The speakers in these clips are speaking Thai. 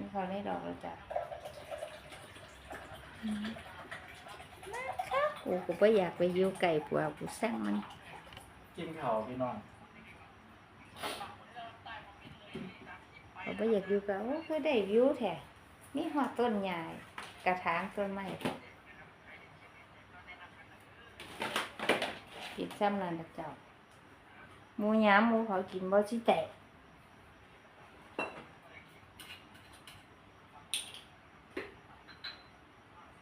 นี่เขาได้ดอกแล้วจ้ะอืมมาค่ะกูก็ไม่อยากไปยิ้วไก่ผัวกูสั่งมัน กินข้าวพี่น้องเขาไม่อยากอยู่กับโอ้คือได้วิวแท้นี่หอดต้นใหญ่กระถางต้นไม้กินซ้ำนั่นละเจ้าหมูหยามหมูเขากินบ่สิแตก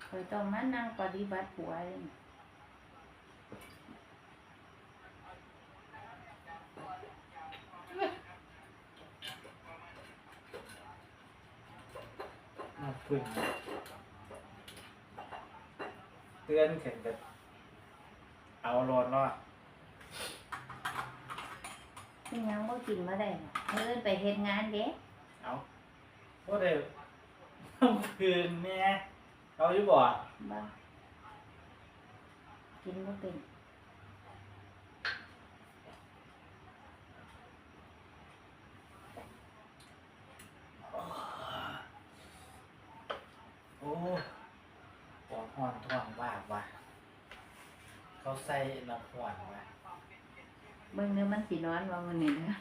เคย ต้องมานั่งปฏิบัติผัวเลยนี่น้ำพึ่งเตือนขึ้นแบบเอาโลนเนาะนี่ยังบ่กินมาได้เนาะเพิ่นไปเฮ็ดงานเด้เอาว่าได้น้ำคืนแม่ เอาอยู่บ่บ่กินบ่เป็นโอ้ปวดห้อนท้องว่ากว่ะเขาใส่น้ำหวานว่ะเบิ่งเด้อมันสินอนว่ามื้อนี้นะ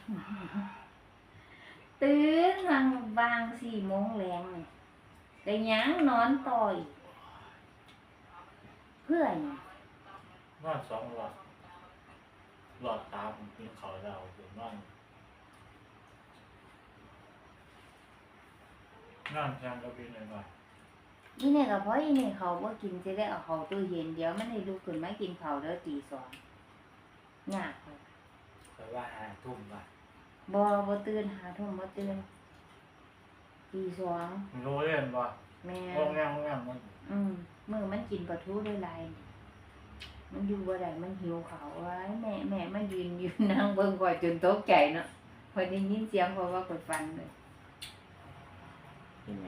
ตื่นวางวาง4โมงแลงนี่ ได้หยังนอนต่ออีกเพื่อหยังนอนสองหลอดหลอดตามกินเขาวเราอยู่นอนนอนจังก็พี่หน่อยหน่อยอีนี่ก็เพราะอีนี่เขาบ่กินสิได้เอาเข้าตู้เย็นเดี๋ยวมันได้ลุกขึ้นมากินข้าวเด้อตีสองยากเลยแต่ว่าหาทุ่มว่ะบ่บ่ตื่นหาทุ่มบ่ตื่น ตีสองรู้เรื่องบ่แม่งงแงงงงมันอืมมื้อมันกินปลาทูด้วยลายนี่มันอยู่บ่ได้มันหิวข้าวไว้แม่แม่มายืนอยู่นั่งเบิ่งข่อยจนตกใจเนาะพอยได้ยินเสียงเพราะว่าข่อยฟันเลยกินอะไร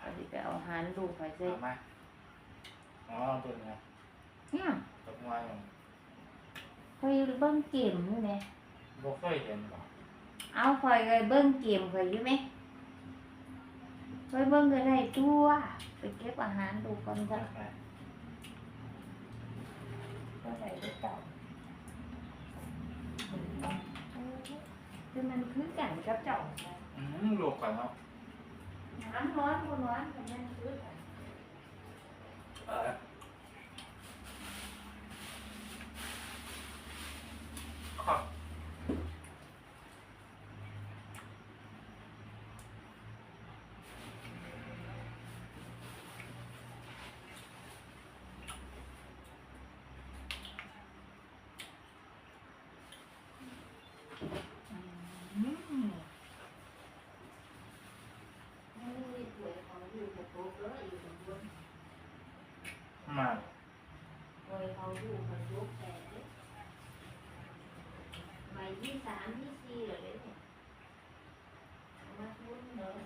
ข่อยสิไปเอาอาหารลูกข่อยใส่เอามาอ๋อตัวนี้เนี่ย ตกมาอย่างข่อยเบิ่งเกมอยู่แหมบ่เคยเห็นบ่เอาข่อยก็เบิ่งเกมข่อยอยู่ไหมข่อยเบิ่งก็ได้ตัวไปเก็บอาหารลูกก่อนจ้ะไปก็ได้ด้วยเก่าคือมันคือกันกับเจ้าอืมลูกก่อนเนาะน้ำร้อนบ่ร้อนแต่มันคือกัน เออ ขอบ อืมไม่ได้สวยของอยู่กับโต๊ะแล้วอยู่กับบน มา สวยเขาอยู่กับโต๊ะแต่ใบ ที่สามที่สี่เหรอเนี่ยเอามาพูดเนอะ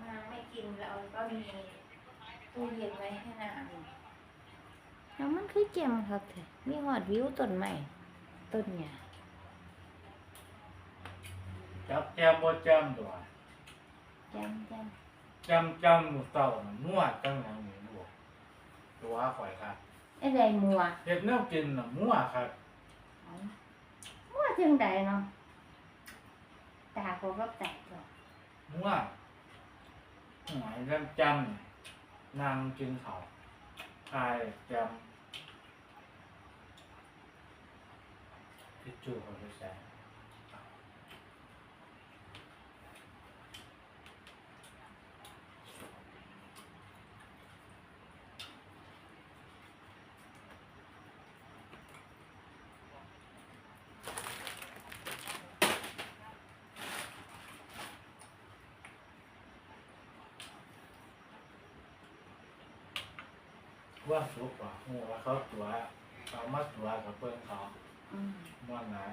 มาไม่กินเราก็มีตู้เย็นไว้ให้นานแล้วมันคือเจมครับเถอะมีหอดวิวต้นใหม่ต้นหญ้า จับแจมบ่แจมตัวจำจจำจำหมูเต่าน่ะมั่วจังหยังหมูบวกตัวข่อยครับำไอ้ใดมัวเฮ็ดแนวกินน่ะมั่วครับเอามัวจึงใดเนาะตาเขาก็แตกหรอกมั่วหวยจำจำนางกินเขาวทายจำทิชชู่เขาไปใส่ ว่าสุกว่าหัวเขาตัวเขามาตัวกับเพื่อนเขาอืมม่วนหลาย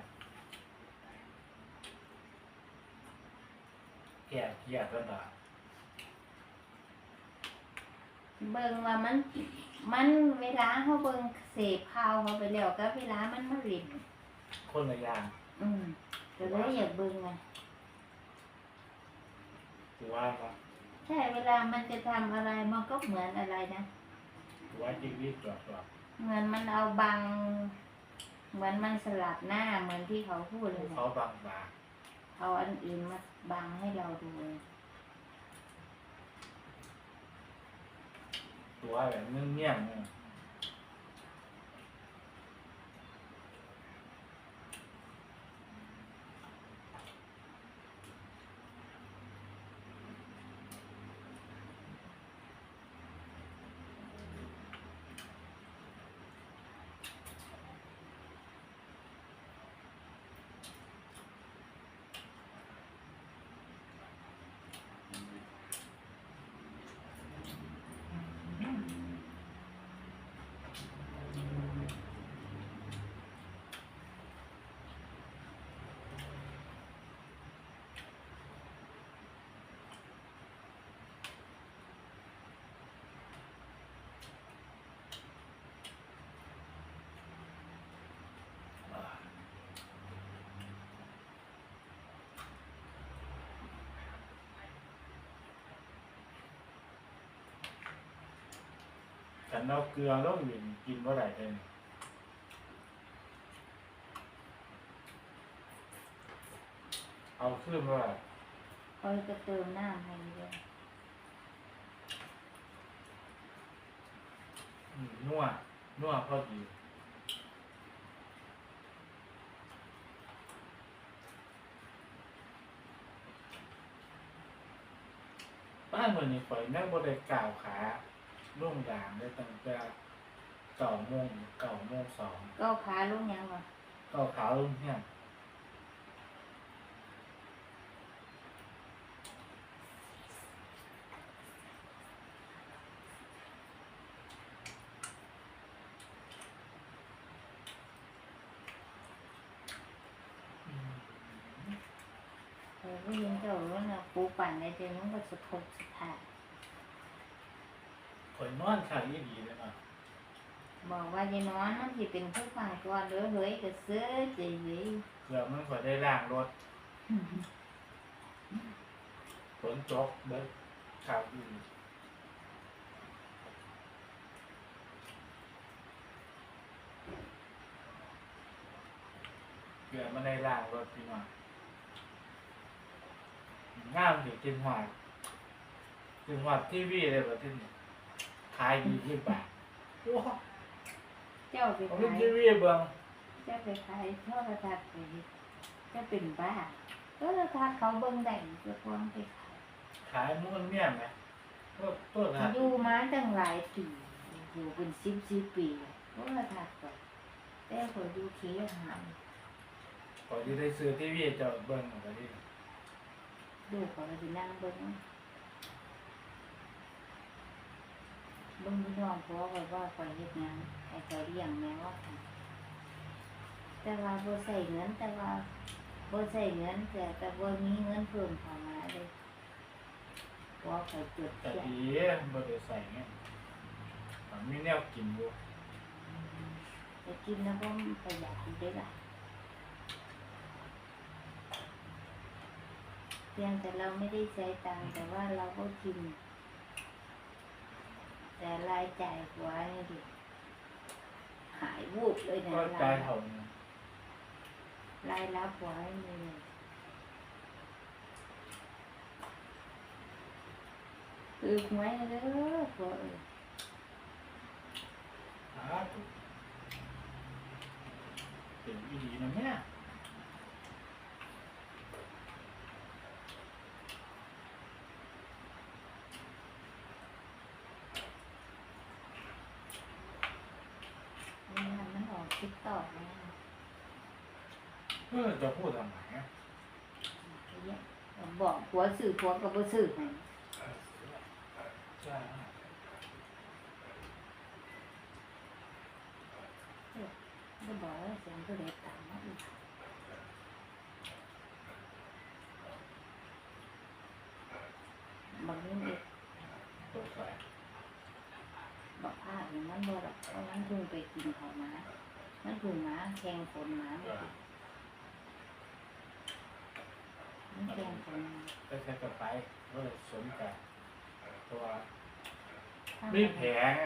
แก่เกลียดก็ได้เบิ่งว่ามัน มันเวลาเขาเบิ่งเสพข่าวเขาไปแล้วก็เวลามันมาเล่นคนละอย่างอืมก็เลยอยากเบิ่งไงถือว่าเนาะใช่เวลามันจะทำอะไรมันก็เหมือนอะไรนะ ถือว่าชีวิตตัวตัวเหมือนมันเอาบัง เหมือนมันสลับหน้าเหมือนที่เขาพูดเลยนะเขาบางบางเอาอันอื่นมาบังให้เราดูเลยตัวแบบเงี้ยเงี้ยเนี่ย ฉันเอาเกลือแล้วอื่นกินเมื่อไหร่เองเอาขึ้นเมื่อไหร่คอยจะเติมน้ำให้เลยอืมนัวนัวพอดีบ้านวันนี้ข่อยนั่งบนไดกล่าวขา ล่วงยางได้ตั้งแต่เก้าโมงเก้าโมงสองก็ขาลูกยังวะเก้าขาลุ่มเนี่ยอืมเออผู้หญิงเจ้ารู้นะปูปั่นในเจมันก็สะทกสะท้าน ข่อยนอนขาอีดีเลยอะบอกว่าจะนอนมันสิเป็นผู้ฟังก่อนเด้อเฮ้ยก็เสื้อใจเลยเกือบมันข่อยได้ล่างรถฝนตกเบิดข่าวอีดีเกือบมันได้ล่างรถพี่น้องงามสิกินหวานกินหวานทีวีเลยแบบที่นี่ ขายดีที่บาทโอ้เจ้าไปผมขาเป็นยทีวีเบิ่งจ้าไปขายโทรทัศน์ไปจ้าเป็นบ้าโทรทัศน์เขาเบิ่งได้เจ้าของไปขายขายมุ้งเมี่ยมไหมตัวตัวนะอยู่มาตั้งหลายปีอยู่เป็นสิบสิบปีโทรทัศน์ก็แต่ก็อยู่เคหามขอที่ได้ซื้อทีวีเจะเบิ่งเอาไปดิดูเขาก็สินั่งเบิ่ง เบิ่งพี่น้องเพราะว่าว่าคอยเฮ็ดงานให้เขาเลี้ยงแม่ว่าค่ะแต่ว่าบ่ใส่เงินแต่ว่าบ่ใส่เงินแต่แต่บ่มีเงินเพิ่มเข้ามาเลยเพราะว่าคอยจดแต่เสียดีบ่ได้ใส่เงี้ยมันมีแนวกินอยู่จะกินแล้วก็ประหยัดได้ละเพียงแต่เราไม่ได้ใช้ตังค์แต่ว่าเราก็กิน แต่รายจ่ายหัวนี่ดิหายวูบเลยนะก็ราจ่ายยเท่านี้รายรับหัวนี่เลยคือหวยเด้อหัวเอ้ยหาถูกเป็นอีดีนะเนี่ย นี่มันมันออกคิดต่อแล้ว เออจะพูดทำไมอะบอกผัวสื่อผัวก็บ่สื่อให้ใช่ก็บอกว่าเสียงตัวเล็กต่ำมากอีกบางทีเด็กตัวใส่บอกผ้าอย่างนั้นบ่หรอกเพราะมันเพิ่งไปกินเขามามันเพิ่งมาแข่งฝนมามัน แข่งฝนมาไปใช้กระไปก็เลยสนใจตัวทางไม่แผลไง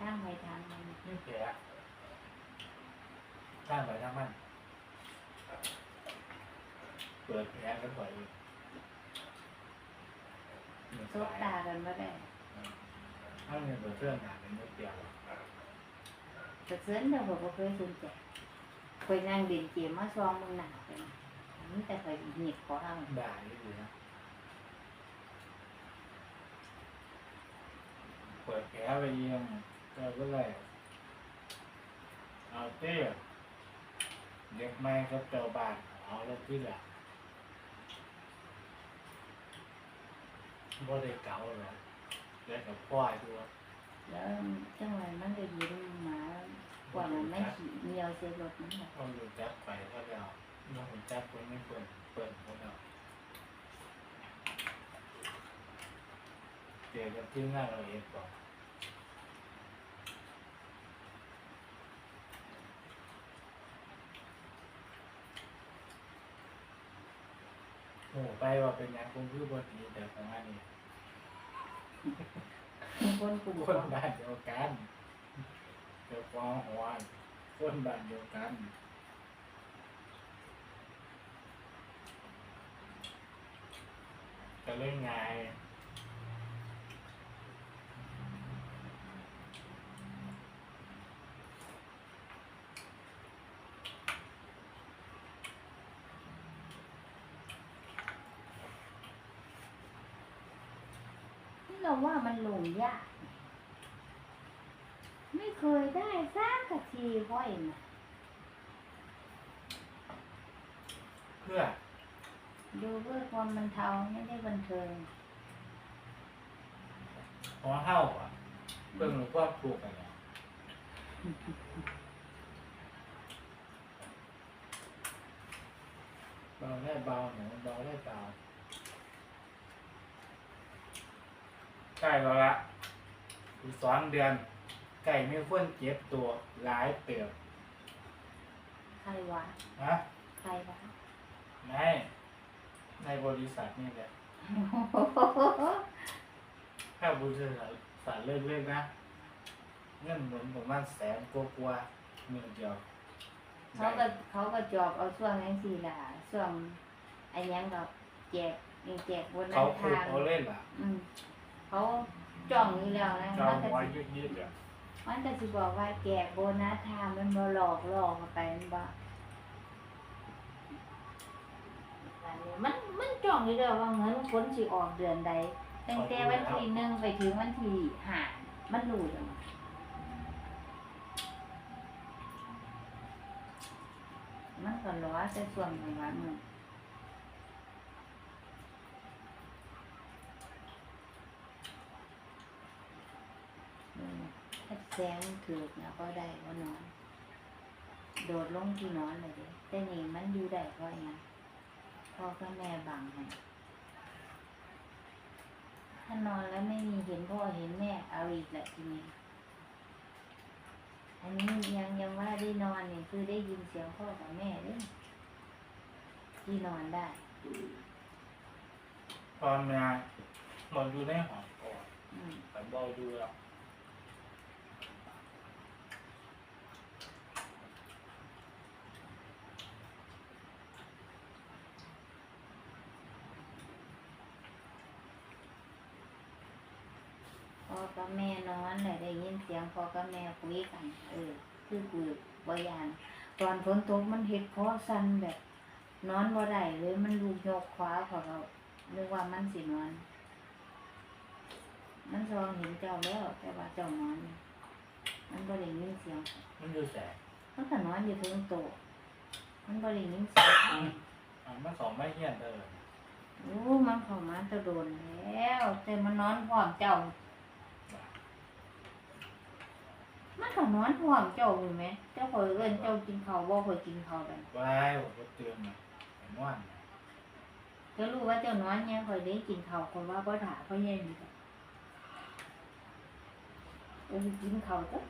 ทางไปทางมันไม่แผลข้างไปข้างมันเปิดแผลกันบ่อยอยู่หนึ่งซบสายตากันมาได้ถ้าเงินเปิดเครื่องหนาเป็นนิดเดียวแต่เสื้อเราบอกว่าเคยสนใจเคยนั่งเด่นเกมมาซองมึงหนาเป็นอั นนี้แต่เคยหนีบขอเอาด่าอยู่นะเปิดแผลไปเยังเราก็เลยเอาเตี้ยเด็กไม่ก็เจ้าบ้านเอาแล้วที่หละบ่ได้เก่าเลยเด็กกับพ่อยด้วย แล้วจังหวะมันก็ยืนหมาก่อนมันไม่ขี่เมียวเสียรถมันแบบ เอาอยู่จับไปก็แล้ว น้องจับคนไม่เปิดเปิดก็แล้วเดี๋ยวจะทิ้งหน้าเราเองก่อนโอ้ไปว่าเป็นงานคงคือบทนี้แต่ของอันนี้คนกลุ่มคนบ้านเดียวกันเดียวกองหัวคนบ้านเดียวกัน จะ เล่นไงที่เราว่ามันลงยาก ไม่เคยได้สักกะทีห้อยนะเพื่อ ดูเพื่อความบันเทาไม่ได้บันเทิงหัวเห่าอะเบิ่งหรือว่าถูกกันแล้วเบาได้เบาหนูเบาได้เบาใกล้แล้วละอีกสองเดือน ไก่ไม่พ้นเจ็บตัวหลายเติบใครวะนะใครวะใน ในบริษัทนี่แหละถ้าบริษัทสารเลิกเลิกนะ เงินเหมือนประมาณแสนกว่าๆหมื่นเดียวเขาก็เขาก็จอบเอาช่วงนั้นสิล่ะช่วงไอ้หยังกับแจกยังแจกบนนั้เขานคุยทางเขาเล่นล่ะอืมเขาจ้องอยู่แล้วนะเจ้ามันก็หัวสิยืดๆอะมันก็สิบอกว่าแจกโบนัสทางมันบ่หลอกหลอกเข้าไปมันบ่อันนี้มันมันจ้ องอยู่แล้วว่าเงินคนสิออกเดือนใดตั้งแต่วันที่หนึ่งไปถึงวันที่ห้ามันรู้แล้วมันก็รอแต่ส่วนของวันมันอืมถ้าแสงถือกนะก็ได้ก็นอน โดดลงที่นอนเลยเด้แต่นี่มันอยู่ได้เพราะหยัง พ่อกับแม่บังให้ถ้านอนแล้วไม่มีเห็นพ่อเห็นแม่เอาอีกแหละทีนี้ อันนี้ยังยังว่าได้นอนนี่คือได้ยินเสียงพ่อกับแม่เด้ที่นอนได้ตอนมานอนอยู่ในห้องก่อนอืมแต่เบาดูแล้ว กับแม่นอนเลยได้ยินเสียงพ่อกับแม่คุยกัน เออ คือคุยบอยานตอนฝนตกมันเห็ดคอสั่นแบบ นอนบ่ได้เลยมันลูกยกขวาพอเรานึกว่ามันสินอน มันซองเห็นเจ้าแล้ว แต่ว่าเจ้านอนอยู่มันบ่ได้ยินเสียง มันอยู่แสงมันก็นอนอยู่ถึงโตะมันบ่ได้ยินเสียงอะมันสองไม่เหี้ยนเลย โอ้มันเข้ามาแตะโดนแล้ว แต่มันนอนพร้อมเจ้า มันก็นอนห่วงเจ้าอยู่ไหมเจ้าคอยเอิ้นเจ้ากินข้าวบ่คอยกินข้าวกันไว้ผมก็เตือนนะไอ้ม่วนน่ะเจ้ารู้ว่าเจ้านอนเนี่ยคอยได้กินข้าวคนว่าบ่ถาเพราะยังนี่เออกินข้าวจ้ะ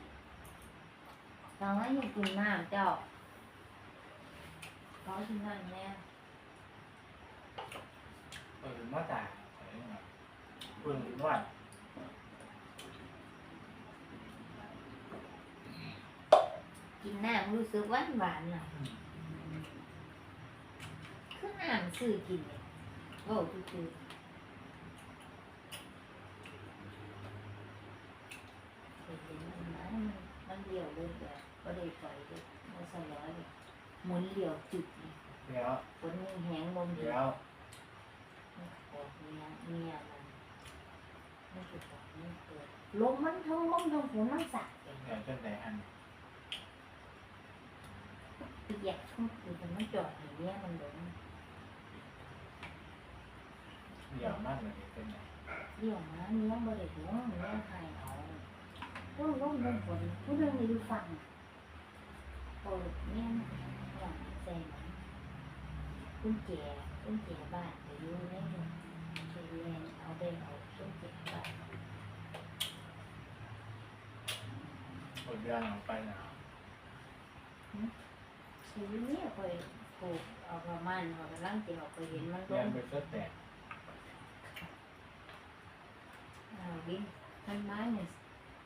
ตอนนั้นยังกินน้ำเจ้าขอกินน้ำแน่ เออมาตายไอ้ม่วนเพิ่งม่วน กินน้ำรู้สึกหวานหวานๆหน่อยอืมคือน้ำซื้อกินเนี่ยโอ้คือเห็นมันนะมันมันเลี้ยวเลยแบบก็ได้ปล่อยเลยมันสลอยเลยหมุนเลี้ยวจุดนี่เดี๋ยวคนนี้แหงลมเดีเดี๋ยยววออกเมียเมียมันไม่ถูกต้องไม่เกิดลมมันทั้งลมทั้งฝนมันสักเองเดี๋ยวจะไหนอัน อยากทุ่มคือมันไม่จอดอย่างเนี้ยมันหลงเดี๋ยวมากเลยเป็นไงเลี้ยวมาเนี้ยบริหารเนี้ยหายเอาลมลมลมฝนผู้เรื่องนี้ดูฟังเปิดเนี่ยหลังใส่หนังกุญแจกุญแจบ้านไปอยู่ในเรือนไปเรียนเอาไปเอากุญแจบ้านหมดเรื่องออกไปแล้ว ชีวิตนี่ยเคยผูกเอาประมาณเขากำลังจะเอาไปเห็นมันลเรียนงไปก็แตกอ่าวิ่งมันไมาเนี่ย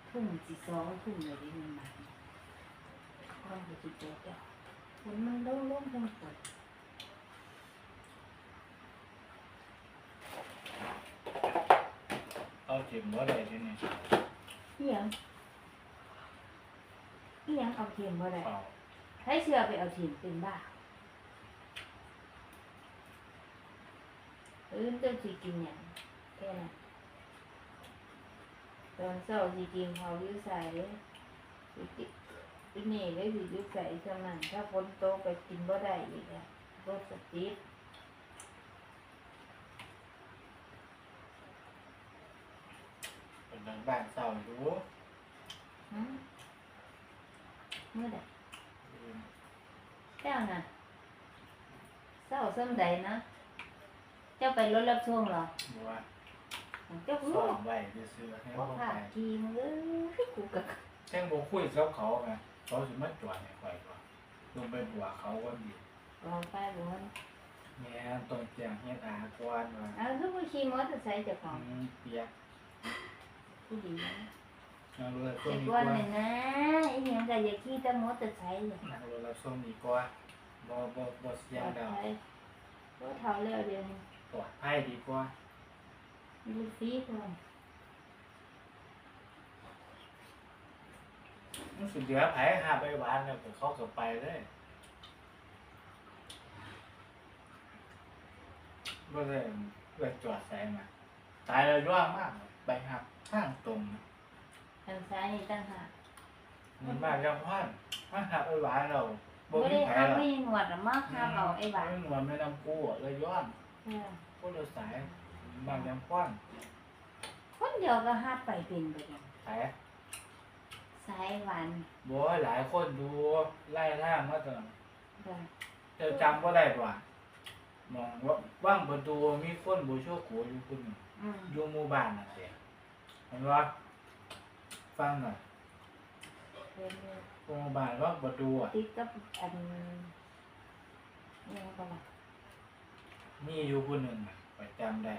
ทุ่มสิสองทุ่มเลยวิ่มันมาความรู้สึกเจ็บอะฝนมันลงลงทั้งฝนเอาเจ็บบ่ได้ที่นี่เอียงเอียงเอาเทียมบ่ได้เปล่า ให้เชื่อไปเอาเทียมเป็นบ้าเออเจ้าสิกินอย่างแค่นั้นตอนเช้าสิกินเขาวอยื้อใส่เลยสิกินอีนี่เลยสิอยื้อใส่เท่านั้นถ้าฝนตกก็กินบ่ได้อีกอะรถสติดเป็นทางบ้านเศร้าอยู่ฮะเมื่อใด เจ้าน่ะเศร้าส้มใดนะ เจ้าไปรถรับช่วงเหรอบัวเจ้าสรู้อนไว้ซื้อๆให้ว่าเขาผ่าไปกีมงเอ้ยกูกะแจ้งบอกคุยกับเขาไงเขาสิมาจอดให้ข่อยก่อนลงไปบัวเขาก็ดีลองไปบ่มันแม่ตรงแจงเฮ็ดอากวนว่าเอาคือผู้ขี่มอเตอร์ไซค์เจ้าของอืมเปียกผู้ดีนะ นั่งรถรับส่แต่งดีกก่อว่านนี่นะไอ้หยังก็อย่าขี่แต่มอเตอร์ไซค์เนี่ยนั่งรถรับส่งดีกว่าบ่บ่บ่เสีปยลงอดดังภัยรถเท่าแล้วเดียวนี้ปลอดภัยดีกว่าดูฟรีก่อนมันสุดเหลือไผหาไปหวานแล้วก็เขาก็ไปเลยบ่ได้เพื่อจอดแซงมาตายแล้วย่ว่างมากเลยไปหักทางตรงนะ ทางซ้ายนี่ตั้งหากมันมากยังพานมาหักไปหวานเราบ่บ่มีได้แผลทำหรอกไม่หนวดหรอกมากครับเอาไอ้บ้าไม่หนวดไม่นำกู้เลยย้อนเออพวกเราสายบางยังพานคนเดียวก็ฮัดไปเป็นไปยังสายสายหวานบ่หลายคนดูไล่ทางมาตลอด เด้อเจ้าจำบ่ได้ป่ะมองว่าว่างประตูมีคนบ่ชั่วกูอยู่คุณอืมอยู่หมู่บ้านน่ะเด้เห็นว่า ฟังหน่อยเป็นหมู่บ้านว่างประตูอะติดกับอันนี่ก็ล่ะมีอยู่คนหนึ่งน่ะไปจำได้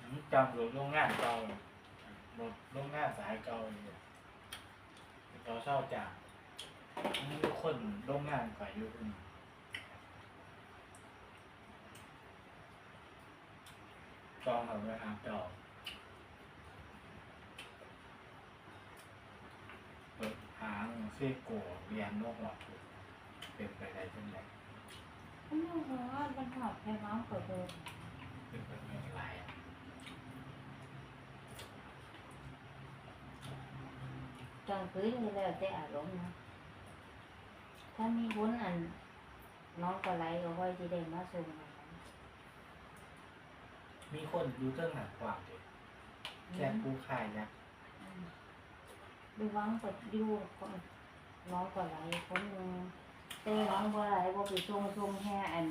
อืมจำรถโรงงานเก่ารถโรงงานสายเก่าอยู่เราเช่าจากมีคนโรงงานไปอยู่คนหนึ่ง จองเอาไว้ทางเก่าเปิดหางเซโกเรียนนกหลอดเป็นไปได้จังไงอันนี้เพราะว่ามันหอบแค่น้องเปิดเดิมเป็นไปไม่ไรอะกลางคืนก็แล้วแต่อารมณ์นะถ้ามีบุญอันน้องก็ไหลก็ค่อยจะได้มาส่ง มีคนอยู่เรื่องหนักกว่าเลยอแค่ผู้ขายยักษ์อืมดูวังกดอยู่คนน้องกว่าไหลายคนหนึงแต่น้องบ่ไหลบ่ไปส่งส่งแค่อัน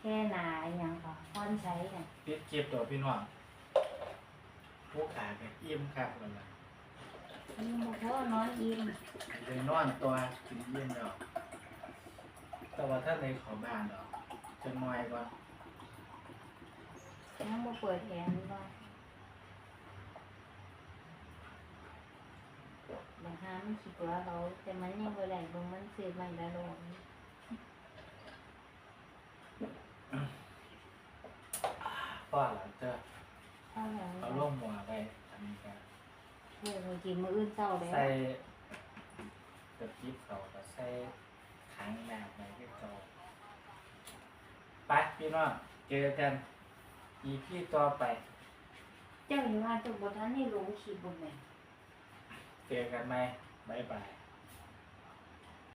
แค่นาอหยังค่ะพอนใช้น่ะปิดเก็บตัวพี่น้องผู้ขายแบบอิ่มครับเลยล่ะนี่บ่พอนอนอิ่มเลยนอนตัวกินอิ่มแล้วแต่ว่าถ้าในเขอบ้านดอกจะน้อยก่อน ยังบ่เปิดแอร์บ่บางหามันคิดว่าเราแต่มันยังบ่ได้เบิ่งมันซื้อมันละโลนพ่อหลังเจอเอาแล้วเอาล่มหัวไปอันนี้กันเฮ้ยบ่กินมื้ออื่นเช้าแล้วใส่กระติบเขาก็ใส่ถังน้ำไปที่เขาไปพี่น้องเจอกัน EP ต่อไป เจ้าอยู่ว่าเจ้าบ่ทันได้ลงคลิปบ่แม่น เจอกันไหมบ๊ายบาย